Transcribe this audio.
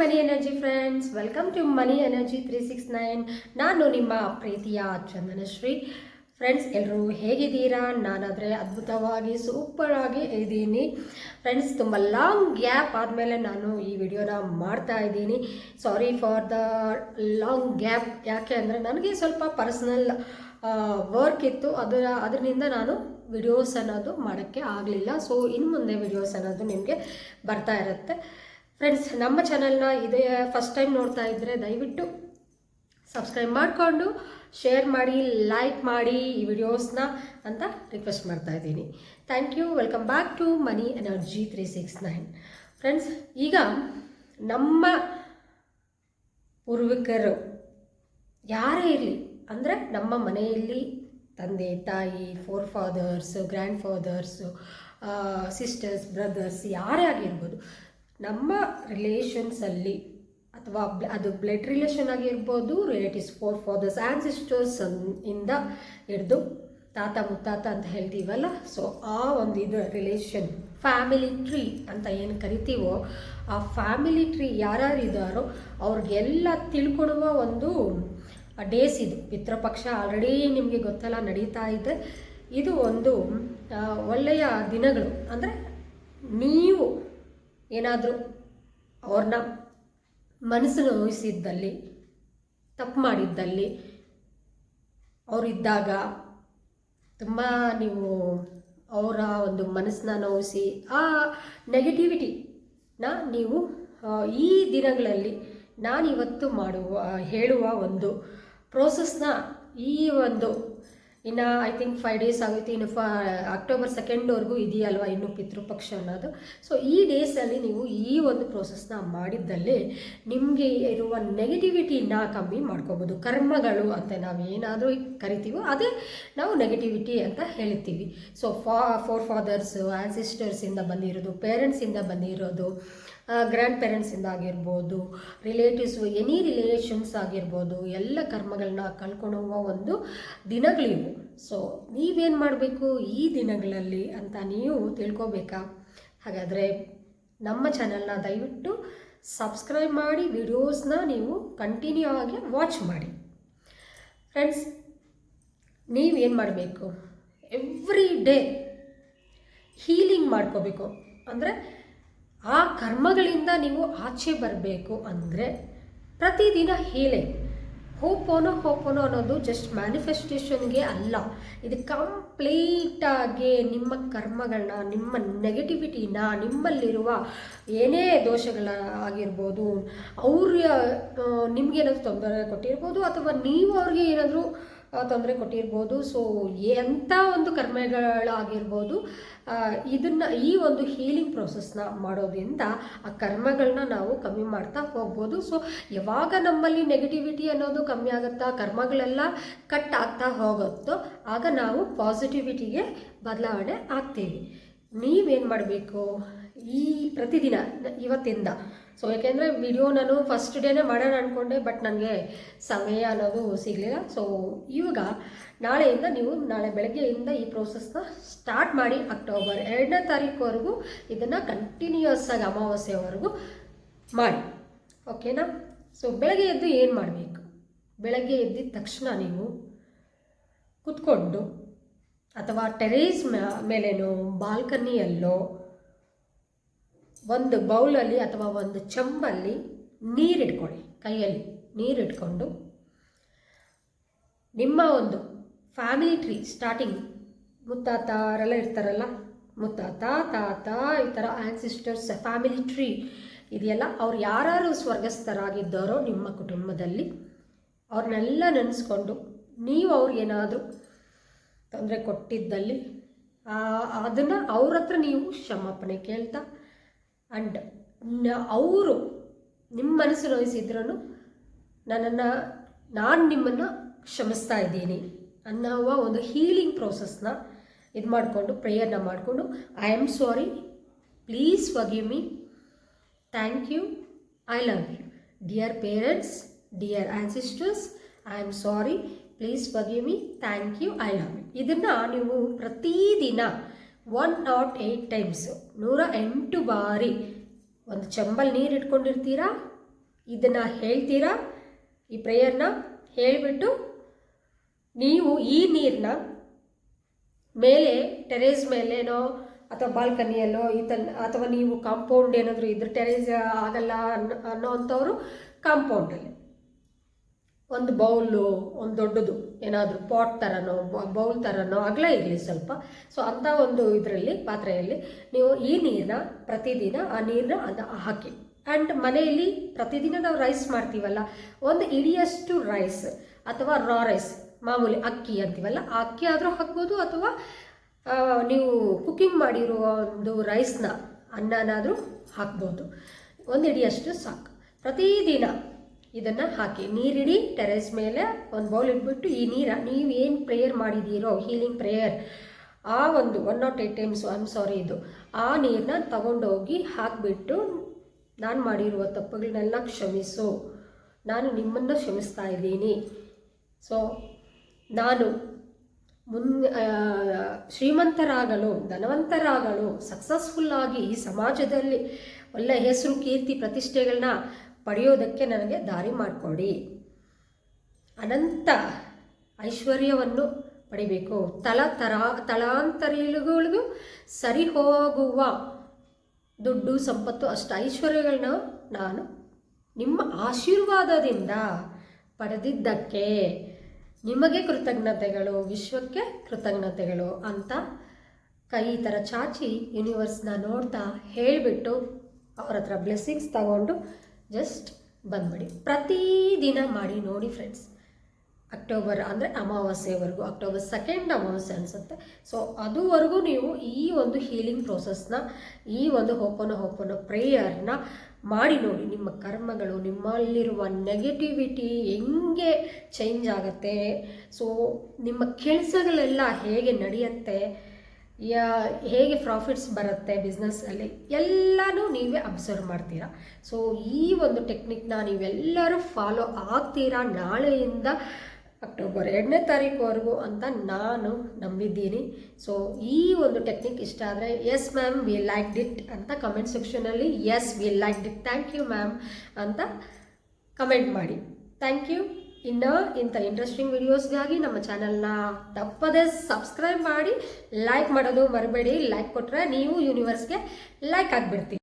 Money energy friends, welcome to money energy three six nine. ನಾನು ನಿಮ್ಮ ಪ್ರೀತಿಯ ಚಂದನಶ್ರೀ. Friends ಎಲ್ಲರೂ ಹೇಗಿದ್ದೀರಾ? ನಾನಾದರೆ ಅದ್ಭುತವಾಗಿ ಸೂಪರ್ ಆಗಿ ಇದ್ದೀನಿ. ಫ್ರೆಂಡ್ಸ್, ತುಂಬ ಲಾಂಗ್ ಗ್ಯಾಪ್ ಆದಮೇಲೆ ನಾನು ಈ ವಿಡಿಯೋನ ಮಾಡ್ತಾ ಇದ್ದೀನಿ. Sorry for the long gap. ಯಾಕೆ ಅಂದರೆ ನನಗೆ ಸ್ವಲ್ಪ ಪರ್ಸ್ನಲ್ ವರ್ಕ್ ಇತ್ತು. ಅದರ, ಅದರಿಂದ ನಾನು ವಿಡಿಯೋಸ್ ಅನ್ನೋದು ಮಾಡೋಕ್ಕೆ ಆಗಲಿಲ್ಲ. ಸೊ, ಇನ್ನು ಮುಂದೆ ವಿಡಿಯೋಸ್ ಅನ್ನೋದು ನಿಮಗೆ ಬರ್ತಾ ಇರುತ್ತೆ. ಫ್ರೆಂಡ್ಸ್ ನಮ್ಮ ಚಾನಲ್ನ ಇದೇ ಫಸ್ಟ್ ಟೈಮ್ ನೋಡ್ತಾ ಇದ್ದರೆ ದಯವಿಟ್ಟು ಸಬ್ಸ್ಕ್ರೈಬ್ ಮಾಡಿಕೊಂಡು ಶೇರ್ ಮಾಡಿ ಲೈಕ್ ಮಾಡಿ ಈ ವಿಡಿಯೋಸ್ನ ಅಂತ ರಿಕ್ವೆಸ್ಟ್ ಮಾಡ್ತಾ ಇದ್ದೀನಿ. Thank you welcome back to money energy three six nine friends ಈಗ ನಮ್ಮ ಪೂರ್ವಿಕರು ಯಾರೇ ಇರಲಿ, ಅಂದರೆ ನಮ್ಮ ಮನೆಯಲ್ಲಿ ತಂದೆ, ತಾಯಿ forefathers grandfathers sisters brothers ಯಾರೇ ಆಗಿರ್ಬೋದು ನಮ್ಮ ರಿಲೇಷನ್ಸಲ್ಲಿ ಅಥವಾ ಅದು ಬ್ಲಡ್ ರಿಲೇಷನ್ ಆಗಿರ್ಬೋದು relatives forefathers and sisters ಇಂದ ಹಿಡಿದು ತಾತ, ಮುತ್ತಾತ ಅಂತ ಹೇಳ್ತೀವಲ್ಲ? ಸೊ ಆ ಒಂದು ಇದು ರಿಲೇಷನ್ ಫ್ಯಾಮಿಲಿ ಟ್ರೀ ಅಂತ ಏನು ಕರಿತೀವೋ, ಆ ಫ್ಯಾಮಿಲಿ ಟ್ರೀ ಯಾರ್ಯಾರು ಇದ್ದಾರೋ ಅವ್ರಿಗೆಲ್ಲ ತಿಳ್ಕೊಡುವ ಒಂದು ಡೇಸ್ ಇದು. ಪಿತೃಪಕ್ಷ ಆಲ್ರೆಡಿ ನಿಮಗೆ ಗೊತ್ತಲ್ಲ, ನಡೀತಾ ಇದೆ. ಇದು ಒಂದು ಒಳ್ಳೆಯ ದಿನಗಳು. ಅಂದರೆ ನೀವು ಏನಾದರೂ ಅವ್ರನ್ನ ಮನಸ್ಸು ನೋಯಿಸಿದ್ದಲ್ಲಿ, ತಪ್ಪು ಮಾಡಿದ್ದಲ್ಲಿ, ಅವರಿದ್ದಾಗ ತುಂಬ ನೀವು ಅವರ ಒಂದು ಮನಸ್ಸನ್ನ ನೋಯಿಸಿ, ಆ ನೆಗೆಟಿವಿಟಿನ ನೀವು ಈ ದಿನಗಳಲ್ಲಿ ನಾನಿವತ್ತು ಮಾಡುವ ಹೇಳುವ ಒಂದು ಪ್ರೋಸೆಸ್ನ ಈ ಒಂದು ಇನ್ನು ಐ ಥಿಂಕ್ ಫೈವ್ ಡೇಸ್ ಆಗುತ್ತೆ. ಇನ್ನು ಫ ಅಕ್ಟೋಬರ್ ಸೆಕೆಂಡ್ವರೆಗೂ ಇದೆಯಲ್ವ ಇನ್ನು ಪಿತೃಪಕ್ಷ ಅನ್ನೋದು? ಸೊ ಈ ಡೇಸಲ್ಲಿ ನೀವು ಈ ಒಂದು ಪ್ರೋಸೆಸ್ನ ಮಾಡಿದ್ದಲ್ಲಿ ನಿಮಗೆ ಇರುವ ನೆಗೆಟಿವಿಟಿನ ಕಮ್ಮಿ ಮಾಡ್ಕೋಬೋದು. ಕರ್ಮಗಳು ಅಂತ ನಾವು ಏನಾದರೂ ಕರಿತೀವೋ ಅದೇ ನಾವು ನೆಗೆಟಿವಿಟಿ ಅಂತ ಹೇಳ್ತೀವಿ. ಸೊ ಫಾ ಫೋರ್ ಫಾದರ್ಸು ಆನ್ಸಿಸ್ಟರ್ಸಿಂದ ಬಂದಿರೋದು ಪೇರೆಂಟ್ಸಿಂದ ಬಂದಿರೋದು ಗ್ರ್ಯಾಂಡ್ ಪೇರೆಂಟ್ಸಿಂದ ಆಗಿರ್ಬೋದು ರಿಲೇಟಿವ್ಸ್ ಎನಿ ರಿಲೇಷನ್ಸ್ ಆಗಿರ್ಬೋದು, ಎಲ್ಲ ಕರ್ಮಗಳನ್ನ ಕಳ್ಕೊಳ್ಳುವ ಒಂದು ದಿನಗಳಿವು. ಸೊ ನೀವೇನು ಮಾಡಬೇಕು ಈ ದಿನಗಳಲ್ಲಿ ಅಂತ ನೀವು ತಿಳ್ಕೊಬೇಕಾ? ಹಾಗಾದರೆ ನಮ್ಮ ಚಾನಲ್ನ ದಯವಿಟ್ಟು ಸಬ್ಸ್ಕ್ರೈಬ್ ಮಾಡಿ ವಿಡಿಯೋಸ್ನ ನೀವು ಕಂಟಿನ್ಯೂ ಆಗಿ ವಾಚ್ ಮಾಡಿ. ಫ್ರೆಂಡ್ಸ್ ನೀವೇನು ಮಾಡಬೇಕು? ಎವ್ರಿ ಡೇ ಹೀಲಿಂಗ್ ಮಾಡ್ಕೋಬೇಕು. ಅಂದರೆ ಆ ಕರ್ಮಗಳಿಂದ ನೀವು ಆಚೆ ಬರಬೇಕು ಅಂದರೆ ಪ್ರತಿದಿನ ಹೀಲಿಂಗ್ ಹೋಪೋನೋ ಹೋಪೋನೋ ಅನ್ನೋದು ಜಸ್ಟ್ ಮ್ಯಾನಿಫೆಸ್ಟೇಷನ್ಗೆ ಅಲ್ಲ. ಇದು ಕಂಪ್ಲೀಟಾಗಿ ನಿಮ್ಮ ಕರ್ಮಗಳನ್ನ, ನಿಮ್ಮ ನೆಗೆಟಿವಿಟಿನ ನಿಮ್ಮಲ್ಲಿರುವ ಏನೇ ದೋಷಗಳ ಆಗಿರ್ಬೋದು ಅವ್ರ ನಿಮಗೇನಾದರೂ ತೊಂದರೆ ಕೊಟ್ಟಿರ್ಬೋದು, ಅಥವಾ ನೀವು ಅವ್ರಿಗೆ ಏನಾದರೂ ತೊಂದರೆ ಕೊಟ್ಟಿರ್ಬೋದು. ಸೊ ಎಂಥ ಒಂದು ಕರ್ಮಗಳಾಗಿರ್ಬೋದು ಇದನ್ನು ಈ ಒಂದು ಹೀಲಿಂಗ್ ಪ್ರೊಸೆಸ್ನ ಮಾಡೋದ್ರಿಂದ ಆ ಕರ್ಮಗಳನ್ನ ನಾವು ಕಮ್ಮಿ ಮಾಡ್ತಾ ಹೋಗ್ಬೋದು. ಸೊ ಯಾವಾಗ ನಮ್ಮಲ್ಲಿ ನೆಗೆಟಿವಿಟಿ ಅನ್ನೋದು ಕಮ್ಮಿ ಆಗುತ್ತಾ ಕರ್ಮಗಳೆಲ್ಲ ಕಟ್ ಆಗ್ತಾ ಹೋಗುತ್ತೋ, ಆಗ ನಾವು ಪಾಸಿಟಿವಿಟಿಗೆ ಬದಲಾವಣೆ ಆಗ್ತೀವಿ. ನೀವೇನು ಮಾಡಬೇಕು ಈ ಪ್ರತಿದಿನ ಇವತ್ತಿಂದ? ಸೊ ಯಾಕೆಂದರೆ ವಿಡಿಯೋ ನಾನು ಫಸ್ಟ್ ಡೇನೇ ಮಾಡೋಣ ಅಂದ್ಕೊಂಡೆ ಬಟ್ ನನಗೆ ಸಮಯ ಅನ್ನೋದು ಸಿಗಲಿಲ್ಲ. ಸೊ ಇವಾಗ ನಾಳೆಯಿಂದ ನೀವು ನಾಳೆ ಬೆಳಗ್ಗೆಯಿಂದ ಈ ಪ್ರೋಸೆಸ್ನ ಸ್ಟಾರ್ಟ್ ಮಾಡಿ ಅಕ್ಟೋಬರ್ ಎರಡನೇ ತಾರೀಕುವರೆಗೂ ಇದನ್ನು ಕಂಟಿನ್ಯೂಯಸ್ ಆಗಿ ಅಮಾವಾಸ್ಯವರೆಗೂ ಮಾಡಿ. ಓಕೆನಾ ಸೊ ಬೆಳಗ್ಗೆ ಎದ್ದು ಏನು ಮಾಡಬೇಕು? ಬೆಳಗ್ಗೆ ಎದ್ದಿದ ತಕ್ಷಣ ನೀವು ಕುತ್ಕೊಂಡು ಅಥವಾ ಟೆರೇಸ್ ಮೇಲೇನೋ ಬಾಲ್ಕನಿಯಲ್ಲೋ ಒಂದು ಬೌಲಲ್ಲಿ ಅಥವಾ ಒಂದು ಚಂಬಲ್ಲಿ ನೀರಿಟ್ಕೊಳ್ಳಿ ಕೈಯಲ್ಲಿ ನೀರಿಟ್ಕೊಂಡು. ನಿಮ್ಮ ಒಂದು ಫ್ಯಾಮಿಲಿ ಟ್ರೀ ಸ್ಟಾರ್ಟಿಂಗ್, ಮುತ್ತಾತಾರೆಲ್ಲ ಇರ್ತಾರಲ್ಲ ಮುತ್ತಾತ ತಾತ ಈ ಥರ ಆ್ಯನ್ಸಿಸ್ಟರ್ಸ್ ಫ್ಯಾಮಿಲಿ ಟ್ರೀ ಇದೆಯಲ್ಲ, ಅವ್ರು ಯಾರು ಸ್ವರ್ಗಸ್ಥರಾಗಿದ್ದಾರೋ ನಿಮ್ಮ ಕುಟುಂಬದಲ್ಲಿ, ಅವ್ರನ್ನೆಲ್ಲ ನೆನೆಸ್ಕೊಂಡು ನೀವು ಅವ್ರಿಗೇನಾದರೂ ತೊಂದರೆ ಕೊಟ್ಟಿದ್ದಲ್ಲಿ ಅದನ್ನು ಅವ್ರ ಹತ್ರ ನೀವು ಕ್ಷಮಾಪಣೆ ಕೇಳ್ತಾ ಆ್ಯಂಡ್ ಅವರು ನಿಮ್ಮ ಮನಸ್ಸು ನೋಯಿಸಿದ್ರೂ ನನ್ನನ್ನು, ನಾನು ನಿಮ್ಮನ್ನು ಕ್ಷಮಿಸ್ತಾ ಇದ್ದೀನಿ ಅನ್ನೋ ಒಂದು ಹೀಲಿಂಗ್ ಪ್ರೋಸೆಸ್ನ ಇದು ಮಾಡಿಕೊಂಡು ಪ್ರೇಯರ್ನ ಮಾಡಿಕೊಂಡು I am sorry please forgive me thank you I love you dear parents dear ancestors I am sorry please forgive me thank you I love you ಇದನ್ನು ನೀವು ಪ್ರತಿದಿನ ಒನ್ ನಾಟ್ ಏಯ್ಟ್ ಟೈಮ್ಸ್ ನೂರ ಎಂಟು ಬಾರಿ ಒಂದು ಚಂಬಲ್ ನೀರು ಇಟ್ಕೊಂಡಿರ್ತೀರಾ? ಇದನ್ನು ಹೇಳ್ತೀರಾ? ಈ ಪ್ರೇಯರ್ನ ಹೇಳಿಬಿಟ್ಟು ನೀವು ಈ ನೀರನ್ನ ಮೇಲೆ ಟೆರೇಸ್ ಮೇಲೇನೋ ಅಥವಾ ಬಾಲ್ಕನಿಯಲ್ಲೋ ಈ ತನ್ ಅಥವಾ ನೀವು ಕಾಂಪೌಂಡ್ ಏನಾದರೂ ಇದ್ರೆ ಟೆರೇಸ್ ಆಗಲ್ಲ ಅನ್ನೋ ಅನ್ನೋವಂಥವ್ರು ಕಾಂಪೌಂಡಲ್ಲಿ ಒಂದು ಬೌಲು, ಒಂದು ದೊಡ್ಡದು, ಏನಾದರೂ ಪಾಟ್ ಥರನೋ ಬೌಲ್ ಥರನೋ ಅಗಲ ಇರಲಿ ಸ್ವಲ್ಪ. ಸೊ ಅಂಥ ಒಂದು ಇದರಲ್ಲಿ, ಪಾತ್ರೆಯಲ್ಲಿ ನೀವು ಈ ನೀರನ್ನ ಪ್ರತಿದಿನ, ಆ ನೀರನ್ನ ಅದು, ಹಾಕಿ. ಆ್ಯಂಡ್ ಮನೆಯಲ್ಲಿ ಪ್ರತಿದಿನ ನಾವು ರೈಸ್ ಮಾಡ್ತೀವಲ್ಲ, ಒಂದು ಇಡಿಯಷ್ಟು ರೈಸ್ ಅಥವಾ ರಾ ರೈಸ್ ಮಾಮೂಲಿ ಅಕ್ಕಿ ಅಂತೀವಲ್ಲ, ಆ ಅಕ್ಕಿ ಆದರೂ ಹಾಕ್ಬೋದು ಅಥವಾ ನೀವು ಕುಕ್ಕಿಂಗ್ ಮಾಡಿರುವ ಒಂದು ರೈಸ್ನ ಅನ್ನನಾದರೂ ಹಾಕ್ಬೋದು. ಒಂದು ಇಡಿಯಷ್ಟು ಸಾಕು. ಪ್ರತಿದಿನ ಇದನ್ನು ಹಾಕಿ. ನೀರಿಡಿ, ಟೆರೆಸ್ ಮೇಲೆ ಒಂದು ಬೌಲ್ ಇಟ್ಬಿಟ್ಟು ಈ ನೀರ ನೀವು ಏನು ಪ್ರೇಯರ್ ಮಾಡಿದ್ದೀರೋ ಹೀಲಿಂಗ್ ಪ್ರೇಯರ್ ಆ ಒಂದು one naught eight times I am sorry ಇದು, ಆ ನೀರನ್ನ ತಗೊಂಡೋಗಿ ಹಾಕಿಬಿಟ್ಟು ನಾನು ಮಾಡಿರುವ ತಪ್ಪುಗಳನ್ನೆಲ್ಲ ಕ್ಷಮಿಸು. ನಾನು ನಿಮ್ಮನ್ನು ಕ್ಷಮಿಸ್ತಾ ಇದ್ದೀನಿ. ಸೊ ನಾನು ಮುನ್ ಶ್ರೀಮಂತರಾಗಲು, ಧನವಂತರಾಗಲು ಸಕ್ಸಸ್ಫುಲ್ಲಾಗಿ ಈ ಸಮಾಜದಲ್ಲಿ ಒಳ್ಳೆ ಹೆಸರು, ಕೀರ್ತಿ ಪ್ರತಿಷ್ಠೆಗಳನ್ನ ಪಡೆಯೋದಕ್ಕೆ ನನಗೆ ದಾರಿ ಮಾಡಿಕೊಡಿ. ಅನಂತ ಐಶ್ವರ್ಯವನ್ನು ಪಡಿಬೇಕು. ತಲ ತರ ತಲಾಂತರಿಗಳಿಗೂ ಸರಿ ಹೋಗುವ ದುಡ್ಡು ಸಂಪತ್ತು ಅಷ್ಟು ಐಶ್ವರ್ಯಗಳನ್ನ ನಾನು ನಿಮ್ಮ ಆಶೀರ್ವಾದದಿಂದ ಪಡೆದಿದ್ದಕ್ಕೆ ನಿಮಗೆ ಕೃತಜ್ಞತೆಗಳು, ವಿಶ್ವಕ್ಕೆ ಕೃತಜ್ಞತೆಗಳು ಅಂತ ಕೈ, ಥರ ಚಾಚಿ ಯೂನಿವರ್ಸ್ನ ನೋಡ್ತಾ ಹೇಳಿಬಿಟ್ಟು ಅವ್ರ ಹತ್ರ ಬ್ಲೆಸ್ಸಿಂಗ್ಸ್ ತಗೊಂಡು ಜಸ್ಟ್ ಬಂದ್ಬಿಡಿ. ಪ್ರತಿದಿನ ಮಾಡಿ ನೋಡಿ ಫ್ರೆಂಡ್ಸ್ ಅಕ್ಟೋಬರ್ ಅಂದರೆ ಅಮಾವಾಸ್ಯೆವರೆಗೂ ಅಕ್ಟೋಬರ್ ಸೆಕೆಂಡ್ ಅಮಾವಾಸ್ಯೆ ಅನಿಸುತ್ತೆ. ಸೊ ಅದುವರೆಗೂ ನೀವು ಈ ಒಂದು ಹೀಲಿಂಗ್ ಪ್ರೋಸೆಸ್ನ ಈ ಒಂದು ಹೋಪನ ಹೋಪನ ಪ್ರೇಯರ್ನ ಮಾಡಿ ನೋಡಿ. ನಿಮ್ಮ ಕರ್ಮಗಳು, ನಿಮ್ಮಲ್ಲಿರುವ ನೆಗೆಟಿವಿಟಿ ಹೆಂಗೆ ಚೇಂಜ್ ಆಗುತ್ತೆ? ಸೊ ನಿಮ್ಮ ಕೆಲಸಗಳೆಲ್ಲ ಹೇಗೆ ನಡೆಯುತ್ತೆ? ಯಾ, ಹೇಗೆ ಪ್ರಾಫಿಟ್ಸ್ ಬರುತ್ತೆ ಬಿಸ್ನೆಸ್ಸಲ್ಲಿ ಎಲ್ಲನೂ ನೀವೇ ಅಬ್ಸರ್ವ್ ಮಾಡ್ತೀರಾ? ಸೊ ಈ ಒಂದು ಟೆಕ್ನಿಕ್ನ ನೀವೆಲ್ಲರೂ ಫಾಲೋ ಆಗ್ತೀರಾ ನಾಳೆಯಿಂದ ಅಕ್ಟೋಬರ್ ಎರಡನೇ ತಾರೀಕುವರೆಗೂ ಅಂತ ನಾನು ನಂಬಿದ್ದೀನಿ. ಸೊ ಈ ಒಂದು ಟೆಕ್ನಿಕ್ ಇಷ್ಟ ಆದರೆ yes ma'am we liked it ಅಂತ ಕಮೆಂಟ್ ಸೆಕ್ಷನಲ್ಲಿ yes we liked it thank you ma'am ಅಂತ ಕಮೆಂಟ್ ಮಾಡಿ. ಥ್ಯಾಂಕ್ ಯು ಇನ್ನು ಇಂಥ ಇಂಟ್ರೆಸ್ಟಿಂಗ್ ವಿಡಿಯೋಸ್ಗಾಗಿ ನಮ್ಮ ಚಾನಲ್ನ ತಪ್ಪದೇ ಸಬ್ಸ್ಕ್ರೈಬ್ ಮಾಡಿ ಲೈಕ್ ಮಾಡೋದು ಮರಬೇಡಿ. ಲೈಕ್ ಕೊಟ್ಟರೆ ನೀವು ಯೂನಿವರ್ಸ್ಗೆ ಲೈಕ್ ಆಗಿಬಿಡ್ತೀರ.